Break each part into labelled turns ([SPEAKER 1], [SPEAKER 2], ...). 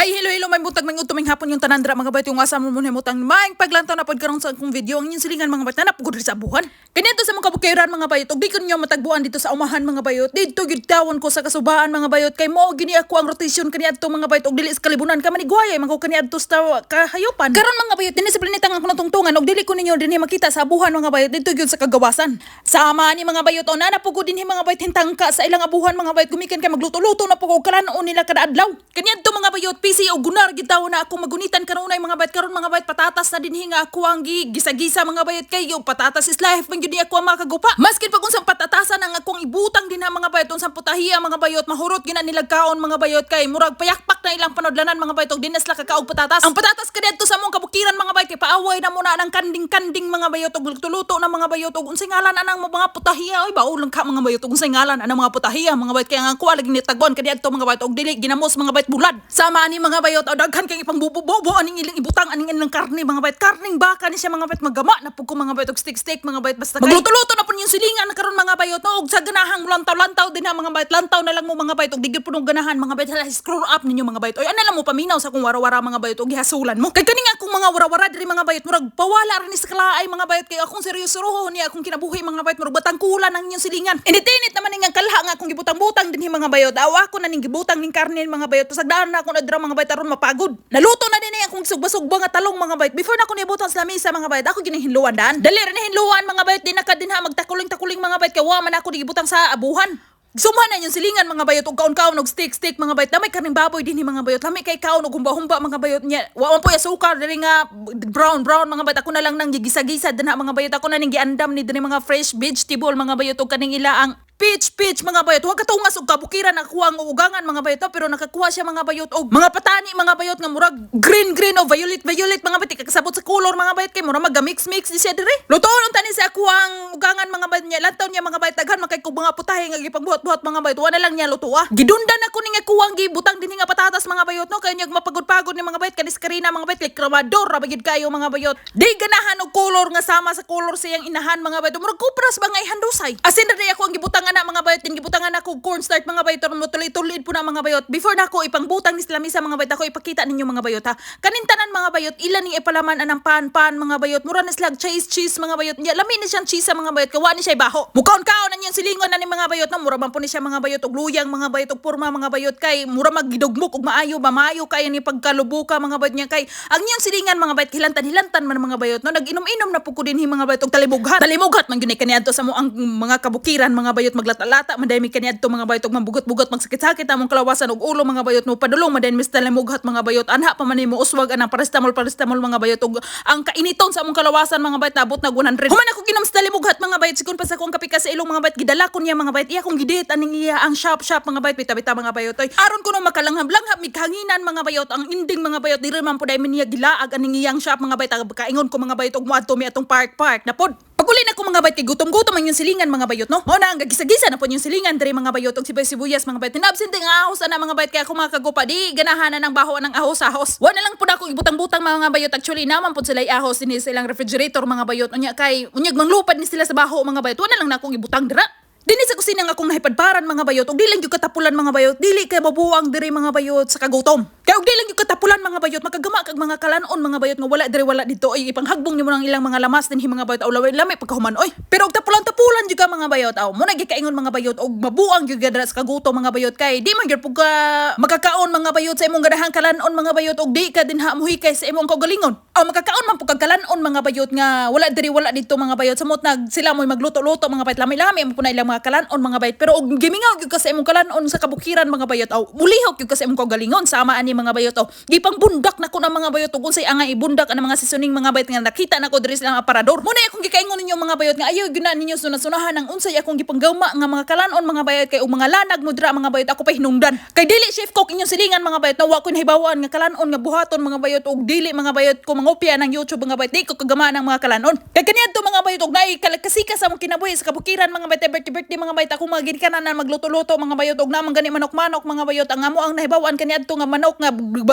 [SPEAKER 1] Hi, hello, hello, may butag, may utuming hapon yung tanandra, mga bayot, yung asa mo muna mutang maing paglantaw na pagkaroon sa akong video, ang inyong silingan, mga bayot, na rin sa buhan. Ganito sa mga kabukiran, mga bayot, og di ko nyo matagbuan dito sa umahan, mga bayot, dito gitawon ko sa kasubaan, mga bayot, kay mo, gini ako ang rotation kani adto mga bayot, og dili sa kalibunan, ka manigwaya, mga kani adto sa kahayupan. Karon mga bayot, dinhi sa planetang ako natungtungan, og dili ko ninyo dinhi makita sa buhan, mga bayot, dito gyud sa kagawasan. Sama ni mga bayot, o na napugod dinhi mga bayot, hintangka sa ilang abuhan, mga bayot, gumikan kay magluto-luto na pugod kalanon nila kada adlaw. Kani adto mga bayot, PC o gunar gitaw na ako magunitan kanunay mga bayot karon mga bayot patatas na dinhi nga ako ang gi- gisa-gisa mga bayot kay yung patatas is life. Man gyud ni ako ang makagupa maskin pag unsang patatasan ang akong ibutang din ang mga bayot unsang putahiya mga bayot mahurot gina nila kaon mga bayot kay murag payakpak na ilang panodlanan mga bayot og dinas la patatas ang patatas kadto sa mong kabukiran mga bayot kay paaway na muna ng kanding-kanding mga bayot og luto-luto na mga bayot og unsay ngalan anang mga putahiya oy baul lang ka mga bayot og unsay ngalan anang mga putahiya mga bayot kay ang ako lagi ni tagbon kadto mga bayot og dili ginamos mga bayot bulad sama ani mga bayot o daghan kay ipang bubo-bubo aning ilang ibutang aning ilang karne mga bayot karning baka ni siya mga bayot magama na pug ko mga bayot og steak steak mga bayot basta kay magluto-luto na pud yung silingan karon mga bayot no? Og sa ganahang lantaw-lantaw din ha mga bayot lantaw na lang mo mga bayot og digid punog ganahan mga hala scroll up ninyo mga bayot oy ana lang mo paminaw sa kung wara-wara mga bayot og gihasulan mo. Kay kani akong mga wara-wara diri mga bayot. Murag pawala ra ni sa kalaay mga bayot. Kay akong seryoso roho ni akong kinabuhi mga bayot. Murag batangkulan ang inyong silingan. Init-init naman ning kalha nga akong gibutang-butang dinhi mga bayot. Awa ko na ning gibutang ning karne mga bayot. Sagdaan na ako na dira mga bayot aron mapagod. Naluto na din akong sugba-sugba nga talong mga bayot. Before na ako nibutang sa lamesa mga bayot ako ginahinluan dan dali ra hinluan mga bayot. Na din ha magtakuling-takuling mga bayot. Kay wa man ako digibutang sa abuhan Sumha na yung silingan mga bayot og kaon-kaon og steak-steak mga bayot. Lamay kaming baboy dinhi mga bayot. Lamay kay kaon og humba-humba mga bayot niya. Wa man po sukar diri nga brown brown mga bayot. Ako na lang nang gigisa-gisa dinha mga bayot. Ako na ning giandam ni diri mga fresh vegetable mga bayot og kaning ilaang peach peach mga bayot. Huwag katungas og kabukiran nakuha ang ugangan mga bayot pero nakakuha siya mga bayot og mga patani mga bayot nga murag green green o violet violet mga bayot kakasabot sa color mga bayot kay murag maga mix di siya dire. Lutoon ang tani sa kuha ang ugangan mga bayot niya. Lantaw niya mga bayot daghan makay kog mga putahe nga gipagbuhat-buhat mga bayot. Wala lang niya lutuwa. Gidundan ako ni nga kuha ang gibutang dinhi nga patatas mga bayot no kay niya mapagod-pagod ni mga bayot kanis karina mga bayot kay kramador ra bagid kayo mga bayot. Di ganahan og color nga sama sa color siyang inahan mga bayot. Murag kupras ba nga ihandusay. Asin di ako ang gibutang na mga bayot din gibutangan ako cornstarch mga bayot mo tuloy-tuloy po na mga bayot. Before na ako ipangbutang ni lamisa mga bayot ako ipakita ninyo mga bayot ha. Kanintanan mga bayot ilan ni ipalaman anang pan-pan mga bayot. Mura na slag cheese cheese mga bayot. Nya lami ni siyang cheese sa mga bayot kawa ni siya baho. Mukaon-kaon na niyang silingon na ni mga bayot na mura man po ni siya mga bayot og luyang mga bayot og porma mga bayot kay mura magidugmok og maayo ba maayo kaya ni pagkalubuka mga bayot niya kay ang niyang silingan mga bayot hilantan hilantan man mga bayot no nag-inom-inom na po ko dinhi mga bayot og talibughat. Talibughat man gyud ni kaniadto sa mo ang mga kabukiran mga bayot maglata-lata madaymi kaniadto mga bayot og mambugot-bugot magsakit-sakit among kalawasan og ulo mga bayot no padulong maden mis talimughat mga bayot anha pa man mo uswag anang paracetamol paracetamol mga bayot og ang kainiton sa among kalawasan mga bayot nabot na 100. Human ako ginom sa talimughat mga bayot sikon pa sa akong kapika sa ilong mga bayot gidala ko niya mga bayot iya kong gidit aning iya ang shop shop mga bayot bita-bita mga bayot oy aron ko no makalanghab-langhab mighanginan mga bayot ang inding mga bayot diri man puday min niya gilaag aning iyang shop mga bayot aga kaingon ko mga bayot og moadto mi atong park park na Paguli na ko mga bayot kay gutom-gutom ang yung silingan mga bayot no. Mo na ang gagisa-gisa na po yung silingan diri mga bayot og sibay-sibuyas mga bayot. Tinabsin ting ahos ana mga bayot kaya ako mga kagupa di ganahan na ng baho ng ahos-ahos. Wa na lang pud ako ibutang-butang mga bayot actually naman pud sila ahos dinhi sa ilang refrigerator mga bayot unya kay unyag manglupad ni sila sa baho mga bayot. Wa na lang na akong ibutang dira. Dini sa kusina nga akong nahipadparan mga bayot ug di lang gyud katapulan mga bayot dili kay mabuwang diri mga bayot sa kagutom. Kay ug di lang gyud katapulan mga bayot. Makagama kag mga kalanon mga bayot nga wala diri wala dito. Ay ipanghagbong nimo ng ilang mga lamas dinhi mga bayot. Aw laway lami pagkahuman. Oy. Pero og tapulan tapulan gyud ka mga bayot. Aw mo na gyud kaingon mga bayot og mabuwang gyud dira sa kagutom mga bayot. Kay di man gyud pug ka makakaon mga bayot sa imong gadahang kalanon mga bayot og di ka dinha muhikay sa imong kaugalingon. Aw makakaon man pug kag kalanon mga bayot nga wala diri wala dito mga bayot. Samot nag sila mo'y magluto-luto mga bayot. Lami-lami mo na ilang mga kalanon mga bayot. Pero og gimingaw gyud ka sa imong kalanon sa kabukiran mga bayot. Aw bulihok gyud ka sa imong kaugalingon. Sama ani mga bayot aw gipang bundak na mga bayot ug unsay angay ibundak ang mga seasoning mga bayot nga nakita nako diri sa ilang aparador mo na akong gikaingon ninyo mga bayot nga ayaw gyud na ninyo sunasunahan ang unsay akong gipanggawma nga mga kalanon mga bayot kay mga lanag mo dira mga bayot ako pa hinungdan kay dili chef cook inyong silingan mga bayot na wa ko nahibawaan nga kalanon nga buhaton mga bayot og dili mga bayot ko mangopya ng YouTube mga bayot di ko kagama ng mga kalanon kay kaniadto mga bayot og naay kalakasika sa among kinabuhi sa kabukiran mga bayot birthday birthday mga bayot ako mga ginikanan na magluto-luto mga bayot og namang gani manok-manok mga bayot ang amo ang nahibawaan kaniadto nga manok nga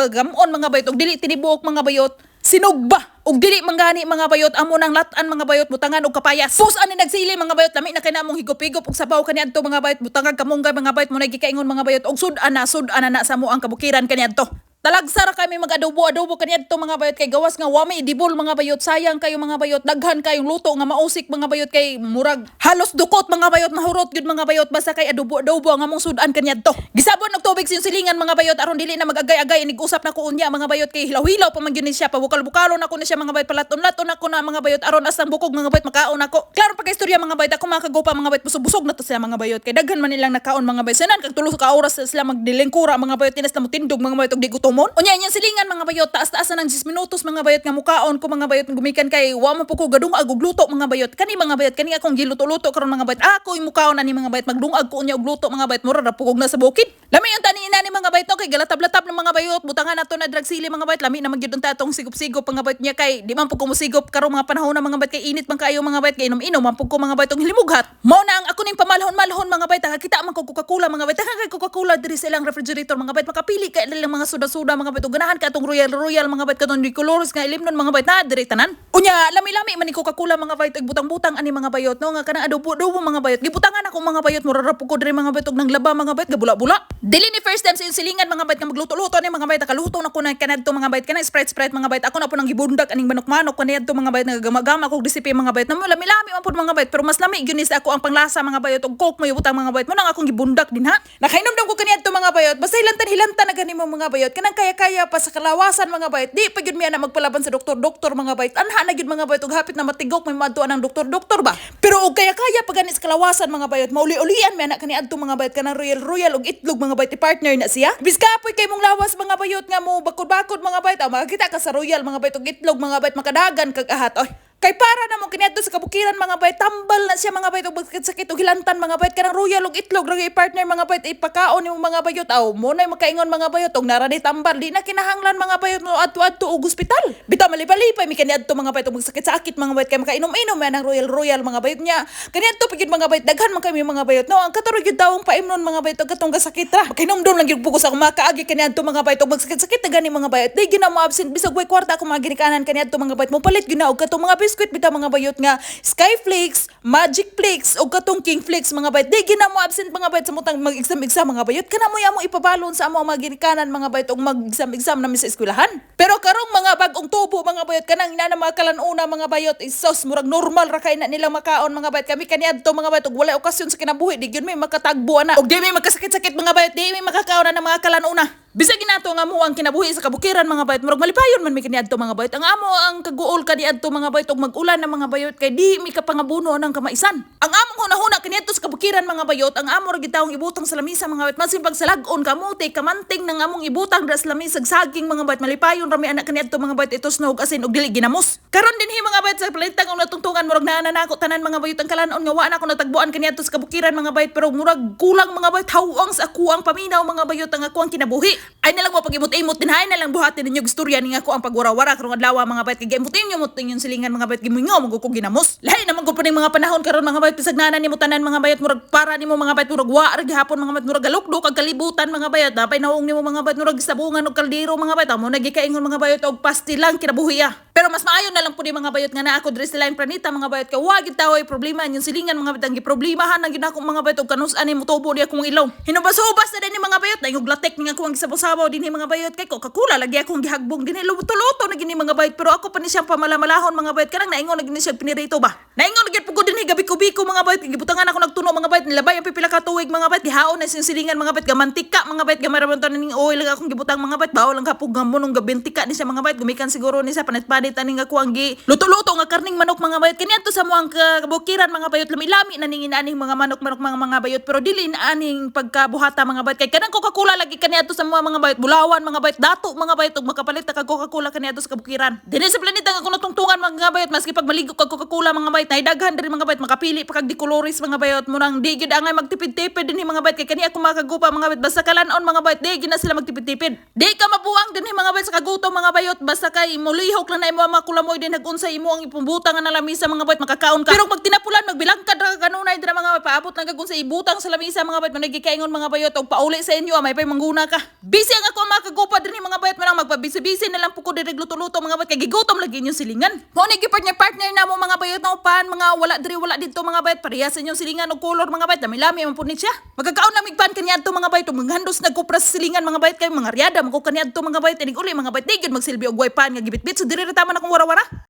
[SPEAKER 1] gamon mga bayot og dili tinibuok mga bayot. Sinugba ug dili mangani mga bayot. Amo nang latan mga bayot butangan og kapayas. Pus ani nagsili mga bayot lami na kay namong higop-higop og sabaw kaniadto mga bayot. Butangag kamunggay mga bayot mo nagikaingon mga bayot. Og sud ana sud ana na sa mo ang kabukiran kaniadto Talagsara kami mag-adobo-adobo kaniadto mga bayot kay gawas nga wami idibol mga bayot sayang kayo mga bayot daghan kayong luto nga mausik mga bayot kay murag halos dukot mga bayot nahurot gyud mga bayot basta kay adobo-adobo ang among sudan kaniadto gisabon og tubig silingan mga bayot aron dili na magagay-agay inig usap na ko unya mga bayot kay hilaw-hilaw pa man gyud siya pabukal-bukalon ako na siya mga bayot palaton-laton ako na mga bayot aron asang bukog mga bayot makaon ako klaro pa kay istorya mga bayot ako makagopa mga bayot busog-busog na to sila mga bayot kay daghan man nilang nakaon mga bayot sanan kag tulo ka oras sila magdilingkura mga bayot tinas na mo tindog mga bayot og di gutomon unya inyang silingan mga bayot. Taas-taas na ng 10 minutos mga bayot nga mukaon ko mga bayot gumikan kay wa man po ko gadung ag og luto mga bayot. Kani mga bayot kani akong giluto-luto karon mga bayot. Ako mukaon ani mga bayot. Magdungag ko unya og luto mga bayot. Mura ra pugog na sa bukid. Lami yung tani mga bayot kay galatab-latab ng mga bayot butangan nato na drug sili mga bayot lami na magyud ta tong sigop-sigop mga bayot niya kay di man po ko musigop karon mga panahon na mga bayot kay init man kayo mga bayot kay inom-inom man po ko mga bayot og hilimughat mo na ang ako ning pamalhon-malhon mga bayot kita man ko Coca-Cola mga bayot kay Coca-Cola diri sa ilang refrigerator mga bayot makapili kay ilang mga soda-soda mga bayot ganahan ka tong Royal Royal mga bayot katong di colors nga ilim nun mga bayot na diri tanan unya lami-lami man ni Coca-Cola mga bayot ug butang-butang ani mga bayot no nga kanang adobo-adobo mga bayot gibutangan ako mga bayot mura ra po ko diri mga bayot og nanglaba mga bayot gabula-bula dili ni first time sa silingan mga bayot nga magluto-luto ni mga bayot kaluto na ko na kanadto mga bayot kana sprite sprite mga bayot ako na po nang gibundak aning manok-manok kanadto mga bayot nga gama-gama kog recipe mga bayot na lami-lami man pud mga bayot pero mas lami gyud ako ang panglasa mga bayot og coke may butang mga bayot mo nang akong gibundak din ha nakainom daw ko kanadto mga bayot basta hilantan hilantan na gani mo mga bayot kanang kaya-kaya pa sa kalawasan mga bayot di pa gyud mi na magpalaban sa doktor doktor mga bayot anha na gyud mga bayot og hapit na matigok may madtuan ang doktor. Doktor ba? Pero og kaya-kaya pa gani sa kalawasan mga bayot mauli-ulian mi na kaniadto mga bayot kanang royal royal og itlog mga bayot i-partner na siya. Biskapoy kay mong lawas mga bayot nga mo bakod-bakod mga bayot. Ah, makakita ka sa royal mga bayot og itlog mga bayot makadagan kag ahat oy Kay para na mo kiniadto sa kabukiran mga bayt tambal na siya mga bayt og sakit og hilantan mga bayt kanang royal og itlog ra partner mga bayt ipakaon nimo mga bayot. Aw mo na makaingon mga bayot og nara ni tambal di na kinahanglan mga bayot mo adto-adto og ospital bitaw malipay-lipay mi kaniadto mga bayt og sakit-sakit mga bayt kay makainom-inom man ang royal royal mga bayot niya. Kaniadto pigid mga bayt daghan man kami mga bayot no ang katuro gyud daw ang paimnon mga bayot og katong gasakit ra. Makainom-dom lang gyud pugos ako makaagi kaniadto mga bayot og magsakit-sakit na gani mga bayot. Di gyud na mo absent bisag way kwarta ako mga ginikanan kaniadto mga bayot mo palit gyud na og katong mga biskwit bitaw mga bayot nga Skyflakes, Magic Flakes o katong King Flakes mga bayot. Di gina mo absent mga bayot sa mutang mag-exam-exam mga bayot. Kana mo mo ipabalon sa amo mga ginikanan mga bayot og mag-exam-exam namin sa eskwelahan. Pero karong mga bagong tubo mga bayot kanang ina na mga kalanuna mga bayot isos murag normal ra kay na nilang makaon mga bayot. Kami kaniadto mga bayot og wala okasyon sa kinabuhi di gyud may makatagbo na. Og di may magkasakit-sakit mga bayot, di may makakaon na ng mga kalanuna. Bisag ginato nga mo ang kinabuhi sa kabukiran mga bayot murag malipayon man mi kaniadto mga bayot. Ang amo ang kaguol kaniadto mga bayot og mag-ulan ng mga bayot kay di mi kapangabuno ng kamaisan. Ang among hunahuna kaniadto sa kabukiran mga bayot, ang amo ra gitawong ibutang sa lamisa mga bayot. Masin pag salagon kamote kamanting ng among ibutang dra sa lamisa saging mga bayot. Malipayon rami anak kaniadto mga bayot. Ito snog asin og dili ginamos. Karon din hi mga bayot sa palintang ang natungtungan murag naa na nako tanan mga bayot. Ang kalanon nga wa na ako natagbuan kaniadto sa kabukiran mga bayot. Pero murag kulang mga bayot. Hawang sa ako ang paminaw mga bayot ang ako ang kinabuhi. Ay na lang mo pag-imot-imot din hay na lang buhatin ninyo istorya ni ako ang pagwarawara. Karong adlaw mga bayot kay gimutin nyo mutin yung silingan mga bayot. Gimingo magukog ginamos. Lahi naman ko puning mga panahon karon mga bayot bisag nana nimo tanan mga bayot murag para nimo mga bayot murag wa gihapon mga bayot murag galukdo kag kalibutan mga bayot napay naong nimo mga bayot murag sabungan og kaldero mga bayot amo nagikaingon mga bayot og pastilang kinabuhi ah. Pero mas maayo na lang po ni mga bayot nga na ako diri sa lain planeta mga bayot ka wag tawoy problema yung silingan mga bayot ang giproblemahan ang ginakong mga bayot og kanus ani mo tubo di akong ilaw. Hinubas-ubas na din mga bayot na yung glatek nga akong gisabaw-sabaw din mga bayot kay Coca-Cola lagi akong gihagbong din luto-luto na gini mga bayot pero ako pa ni siyang pamalamalahon mga bayot kanang naingon na gini siya pinirito ba. Naingon na gid pugod din gabi ko mga bayot gibutangan ako nagtuno mga bayot nilabay ang pipila ka tuig mga bayot gihaon na siyang silingan mga bayot gamantika mga bayot gamaraman ning oil lang akong gibutang mga bayot bawal lang kapug gamonong gabintika ni siya mga bayot gumikan siguro ni sa panit-panit ani nga kuang gi luto-luto nga karning manok mga bayot. Kaniya to sa mo ang kabukiran mga bayot lami-lami na ningin aning mga manok-manok mga mga bayot. Pero dili na aning pagkabuhata mga bayot. Kay kanang Coca-Cola lagi kaniya to sa mga mga bayot. Bulawan mga bayot dato mga bayot ug makapalit ta kag Coca-Cola kaniya to sa kabukiran. Dinhi sa planeta nga kuno tungtungan mga bayot maski pag maligo kag Coca-Cola mga bayot naidaghan diri mga bayot makapili pa kag di colores mga bayot. Murang di gyud angay magtipid-tipid dinhi mga bayot kay kaniya kumakagupa mga bayot. Basta kalanon mga bayot di gyud na sila magtipid-tipid. Di ka mabuang dinhi mga bayot sa kagutom mga bayot. Basta kay mulihok lang na imo mga kulamoy din nagunsa imo ang ipumbutangan na lamisa mga bayot makakaon ka pero pag tinapulan magbilangkad ra ka kanunay dira mga paabot na kagun sa ibutang sa lamisa mga bayot managikaingon mga bayot og pauli sa inyo ah, may pay mangguna ka busy ang ako mga kagupa dinhi mga bayot manang magpa bayot bisi-bisi na lang po ko diri luto-luto mga bayot kay gigutom lagi inyong silingan. Mo ni gipart niya partner na mo mga bayot na upan mga wala diri wala dito mga bayot parehas inyong silingan og color mga bayot lami-lami man po ni siya. Magkakaon na migpan kaniadto mga bayot manghandos nagkupras silingan mga bayot kay mga riada magko kaniadto mga bayot inig uli mga bayot di gyud magsilbi og wifi nga gibitbit so diri ra tama na kung wara-wara.